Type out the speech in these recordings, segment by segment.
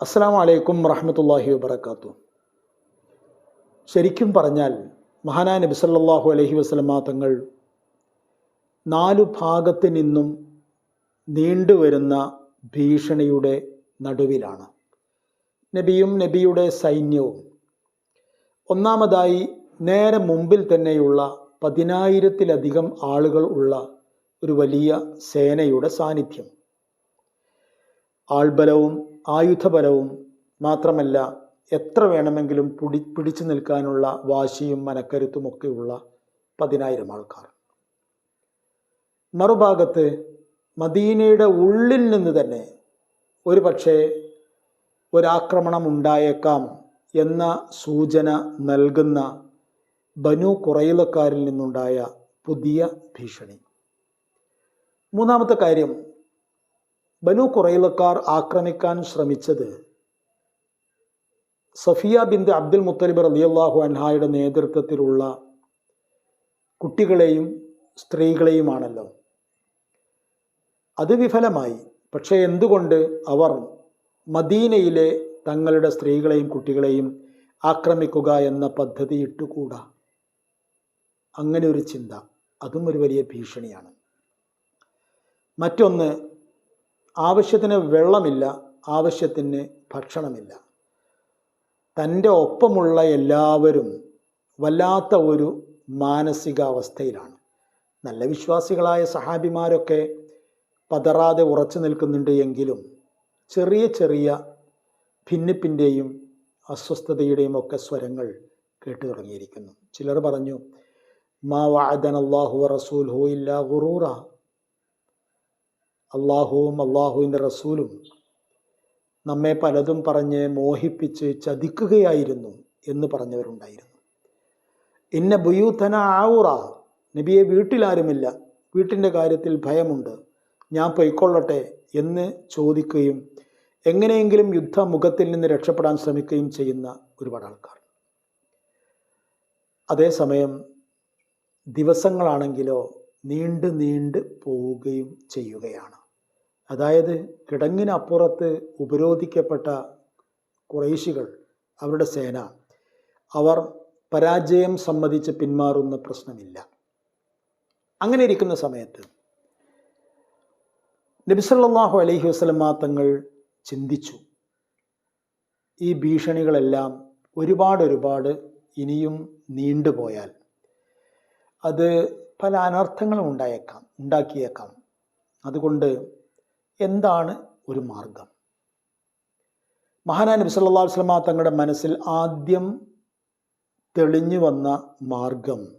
അസ്സാം വലൈക്കും വറഹമത്തല്ലാഹി വബർക്കാത്തു ശരിക്കും പറഞ്ഞാൽ മഹാനായ നബി സല്ലല്ലാഹു അലൈഹി വസല്ലമ തങ്ങൾ നാലു ഭാഗത്ത് നിന്നും നീണ്ടുവരുന്ന ഭീഷണിയുടെ നടുവിലാണ്. നബിയും നബിയുടെ സൈന്യവും ഒന്നാമതായി നേരെ മുമ്പിൽ തന്നെയുള്ള പതിനായിരത്തിലധികം ആളുകൾ ഉള്ള ഒരു വലിയ സേനയുടെ സാന്നിധ്യം. ആൾബലവും ആയുധബലവും മാത്രമല്ല എത്ര വേണമെങ്കിലും പിടി പിടിച്ചു നിൽക്കാനുള്ള വാശിയും മനക്കരുത്തുമൊക്കെയുള്ള പതിനായിരം ആൾക്കാർ. മറുഭാഗത്ത് മദീനയുടെ ഉള്ളിൽ നിന്ന് തന്നെ ഒരു പക്ഷേ ഒരാക്രമണം ഉണ്ടായേക്കാം എന്ന സൂചന നൽകുന്ന ബനു കുറയിലക്കാരിൽ നിന്നുണ്ടായ പുതിയ ഭീഷണി. മൂന്നാമത്തെ കാര്യം ബനു കുറയിലക്കാർ ആക്രമിക്കാൻ ശ്രമിച്ചത് സഫിയ ബിന്ദ് അബ്ദുൽ മുത്തലിബ് റലിയല്ലാഹു അൻഹായുടെ നേതൃത്വത്തിലുള്ള കുട്ടികളെയും സ്ത്രീകളെയുമാണല്ലോ. അത് വിഫലമായി. പക്ഷേ എന്തുകൊണ്ട് അവർ മദീനയിലെ തങ്ങളുടെ സ്ത്രീകളെയും കുട്ടികളെയും ആക്രമിക്കുക എന്ന പദ്ധതി ഇട്ടുകൂടാ? അങ്ങനെ ഒരു ചിന്ത. അതും ഒരു വലിയ ഭീഷണിയാണ്. മറ്റൊന്ന് ആവശ്യത്തിന് വെള്ളമില്ല ആവശ്യത്തിന് ഭക്ഷണമില്ല. തന്റെ ഒപ്പമുള്ള എല്ലാവരും വല്ലാത്ത ഒരു മാനസികാവസ്ഥയിലാണ്. നല്ല വിശ്വാസികളായ സഹാബിമാരൊക്കെ പതറാതെ ഉറച്ചു നിൽക്കുന്നുണ്ട് എങ്കിലും ചെറിയ ചെറിയ ഭിന്നിപ്പിന്റെയും അസ്വസ്ഥതയുടെയും ഒക്കെ സ്വരങ്ങൾ കേട്ടു തുടങ്ങിയിരിക്കുന്നു. ചിലർ പറഞ്ഞു മാ വാദൻ അള്ളാഹു റസൂൽ ഹോ ഗുറൂറ. അള്ളാഹുവും അള്ളാഹുവിന്റെ റസൂലും നമ്മെ പലതും പറഞ്ഞ് മോഹിപ്പിച്ച് ചതിക്കുകയായിരുന്നു എന്ന് പറഞ്ഞവരുണ്ടായിരുന്നു. ഇന്ന ബുയൂത്തന ആവുറ നബിയെ വീട്ടിലാരുമില്ല വീട്ടിന്റെ കാര്യത്തിൽ ഭയമുണ്ട് ഞാൻ പൊയ്ക്കൊള്ളട്ടെ എന്ന് ചോദിക്കുകയും എങ്ങനെയെങ്കിലും യുദ്ധമുഖത്തിൽ നിന്ന് രക്ഷപ്പെടാൻ ശ്രമിക്കുകയും ചെയ്യുന്ന ഒരുപാട് ആൾക്കാർ. അതേസമയം ദിവസങ്ങളാണെങ്കിലോ നീണ്ട് നീണ്ട് പോവുകയും ചെയ്യുകയാണ്. അതായത് കിടങ്ങിനപ്പുറത്ത് ഉപരോധിക്കപ്പെട്ട കുറേശികൾ അവരുടെ സേന. അവർ പരാജയം സമ്മതിച്ച് പിന്മാറുന്ന പ്രശ്നമില്ല. അങ്ങനെ ഇരിക്കുന്ന സമയത്ത് നബിസല്ലാഹു അലൈഹി വസ്ലമ തങ്ങൾ ചിന്തിച്ചു. ഈ ഭീഷണികളെല്ലാം ഒരുപാട് ഒരുപാട് ഇനിയും നീണ്ടുപോയാൽ അത് പല അനർത്ഥങ്ങളും ഉണ്ടായേക്കാം ഉണ്ടാക്കിയേക്കാം. അതുകൊണ്ട് എന്താണ് ഒരു മാർഗം? മഹാനായ നബി സല്ലാ വസ്ലമ തങ്ങളുടെ മനസ്സിൽ ആദ്യം തെളിഞ്ഞു വന്ന മാർഗം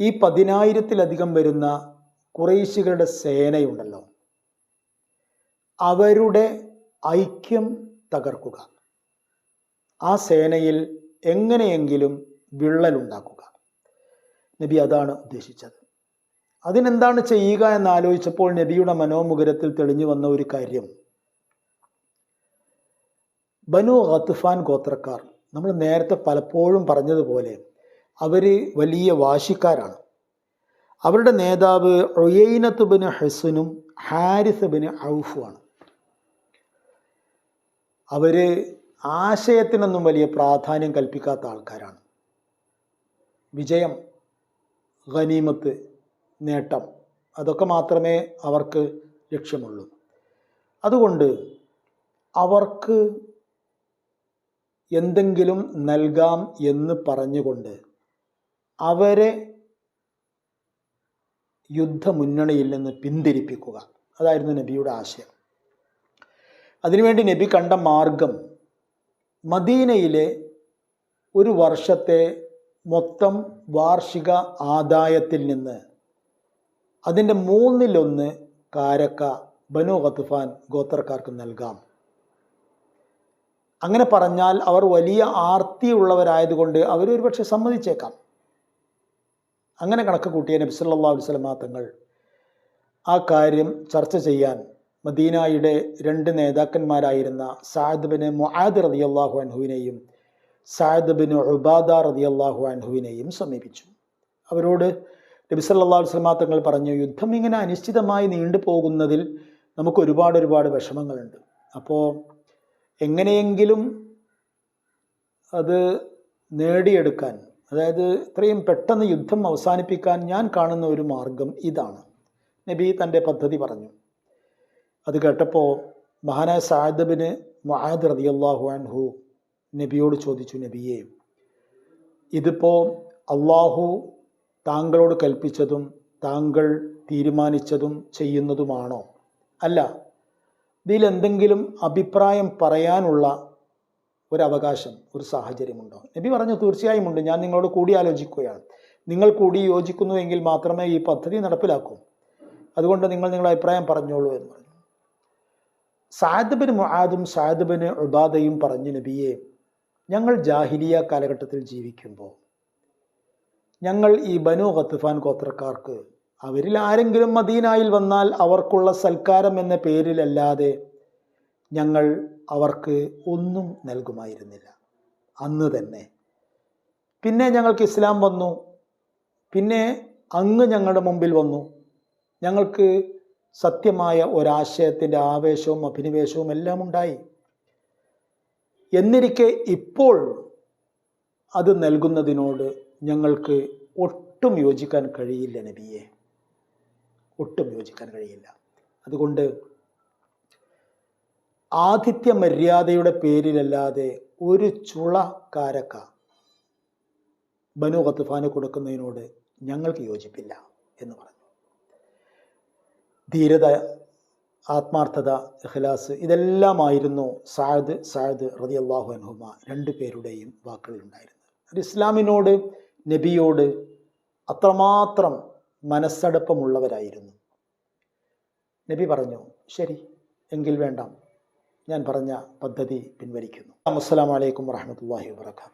ഈ പതിനായിരത്തിലധികം വരുന്ന കുറേശികളുടെ സേനയുണ്ടല്ലോ. അവരുടെ ഐക്യം തകർക്കുക. ആ സേനയിൽ എങ്ങനെയെങ്കിലും വിള്ളലുണ്ടാക്കുക നബി അതാണ് ഉദ്ദേശിച്ചത്. അതിനെന്താണ് ചെയ്യുക എന്ന് ആലോചിച്ചപ്പോൾ നബിയുടെ മനോമുഖരത്തിൽ തെളിഞ്ഞു വന്ന ഒരു കാര്യം. ബനു ഖത്തുഫാൻ ഗോത്രക്കാർ നമ്മൾ നേരത്തെ പലപ്പോഴും പറഞ്ഞതുപോലെ അവർ വലിയ വാശിക്കാരാണ്. അവരുടെ നേതാവ് ഒയൈനത്ത് ബിന് ഹെസനും ഹാരിസ് ബിന് ഔഫുമാണ് അവർ ആശയത്തിനൊന്നും വലിയ പ്രാധാന്യം കൽപ്പിക്കാത്ത ആൾക്കാരാണ്. വിജയം ഖനീമത്ത് നേട്ടം. അതൊക്കെ മാത്രമേ അവർക്ക് ലക്ഷ്യമുള്ളൂ. അതുകൊണ്ട് അവർക്ക് എന്തെങ്കിലും നൽകാം എന്ന് പറഞ്ഞുകൊണ്ട് അവരെ യുദ്ധമുന്നണിയിൽ നിന്ന് പിന്തിരിപ്പിക്കുക. അതായിരുന്നു നബിയുടെ ആശയം. അതിനുവേണ്ടി നബി കണ്ട മാർഗം മദീനയിലെ ഒരു വർഷത്തെ മൊത്തം വാർഷിക ആദായത്തിൽ നിന്ന് അതിന്റെ മൂന്നിലൊന്ന് കാരക്ക ബനു ഖത്തുഫാൻ ഗോത്രക്കാർക്ക് നൽകാം. അങ്ങനെ പറഞ്ഞാൽ അവർ വലിയ ആർത്തിയുള്ളവരായതുകൊണ്ട് അവരൊരു പക്ഷെ സമ്മതിച്ചേക്കാം. അങ്ങനെ കണക്ക് കൂട്ടിയ നബി സല്ലല്ലാഹു അലൈഹി വസല്ലമ തങ്ങൾ ആ കാര്യം ചർച്ച ചെയ്യാൻ മദീനായുടെ രണ്ട് നേതാക്കന്മാരായിരുന്ന സാദ് ബിന് മുആദ് റളിയല്ലാഹു അൻഹുവിനെയും സാദ് ബിൻ ഉബാദ റളിയല്ലാഹു അൻഹുവിനെയും സമീപിച്ചു. അവരോട് നബി സല്ലല്ലാഹു അലൈഹി തങ്ങൾ പറഞ്ഞു യുദ്ധം ഇങ്ങനെ അനിശ്ചിതമായി നീണ്ടു പോകുന്നതിൽ നമുക്ക് ഒരുപാട് ഒരുപാട് വിഷമങ്ങളുണ്ട്. അപ്പോൾ എങ്ങനെയെങ്കിലും അത് നേടിയെടുക്കാൻ അതായത് ഇത്രയും പെട്ടെന്ന് യുദ്ധം അവസാനിപ്പിക്കാൻ ഞാൻ കാണുന്ന ഒരു മാർഗം ഇതാണ്. നബി തന്റെ പദ്ധതി പറഞ്ഞു. അത് കേട്ടപ്പോൾ മഹാനായ സാദബിന് മഹാദ് റതിയല്ലാഹു അൻഹു നബിയോട് ചോദിച്ചു നബിയെ ഇതിപ്പോൾ അള്ളാഹു താങ്കളോട് കൽപ്പിച്ചതും താങ്കൾ തീരുമാനിച്ചതും ചെയ്യുന്നതുമാണോ? അല്ല. ഇതിലെന്തെങ്കിലും അഭിപ്രായം പറയാനുള്ള ഒരവകാശം ഒരു സാഹചര്യമുണ്ടോ? നബി പറഞ്ഞു തീർച്ചയായും ഉണ്ട്. ഞാൻ നിങ്ങളോട് കൂടി ആലോചിക്കുകയാണ്. നിങ്ങൾ കൂടി യോജിക്കുന്നുവെങ്കിൽ മാത്രമേ ഈ പദ്ധതി നടപ്പിലാക്കൂ. അതുകൊണ്ട് നിങ്ങൾ നിങ്ങളുടെ അഭിപ്രായം പറഞ്ഞോളൂ എന്ന് പറഞ്ഞു. സാദബിന് മുആദും സാദബിന് ഉബാദയും പറഞ്ഞു നബിയെ ഞങ്ങൾ ജാഹിലിയ കാലഘട്ടത്തിൽ ജീവിക്കുമ്പോൾ ഞങ്ങൾ ഈ ബനു ഖത്തുഫാൻ ഗോത്രക്കാർക്ക് അവരിൽ ആരെങ്കിലും മദീനായിൽ വന്നാൽ അവർക്കുള്ള സൽക്കാരം എന്ന പേരിലല്ലാതെ ഞങ്ങൾ അവർക്ക് ഒന്നും നൽകുമായിരുന്നില്ല. അന്ന് തന്നെ. പിന്നെ ഞങ്ങൾക്ക് ഇസ്ലാം വന്നു. പിന്നെ അങ്ങ് ഞങ്ങളുടെ മുമ്പിൽ വന്നു. ഞങ്ങൾക്ക് സത്യമായ ഒരാശയത്തിന്റെ ആവേശവും അഭിനിവേശവും എല്ലാം ഉണ്ടായി. എന്നിരിക്കെ ഇപ്പോൾ അത് നൽകുന്നതിനോട് ഞങ്ങൾക്ക് ഒട്ടും യോജിക്കാൻ കഴിയില്ല നബിയെ. ഒട്ടും യോജിക്കാൻ കഴിയില്ല. അതുകൊണ്ട് ആതിഥ്യ മര്യാദയുടെ പേരിലല്ലാതെ ഒരു ചുള കാരക്ക ബനു ഖത്തുഫാന് കൊടുക്കുന്നതിനോട് ഞങ്ങൾക്ക് യോജിപ്പില്ല എന്ന് പറഞ്ഞു. ധീരത ആത്മാർത്ഥത ഇഖ്ലാസ് ഇതെല്ലാമായിരുന്നു സാദ് സാദ് റതി അള്ളാഹു അൻഹുമ രണ്ടു പേരുടെയും വാക്കുകളുണ്ടായിരുന്നത് ഒരു ഇസ്ലാമിനോട് നബിയോട് അത്രമാത്രം മനസ്സടുപ്പമുള്ളവരായിരുന്നു. നബി പറഞ്ഞു ശരി എങ്കിൽ വേണ്ട. ഞാൻ പറഞ്ഞ പദ്ധതി പിൻവലിക്കുന്നു. അസ്സാം വലൈക്കും വറഹമത്തല്ലാഹി വാബർക്കാത്തു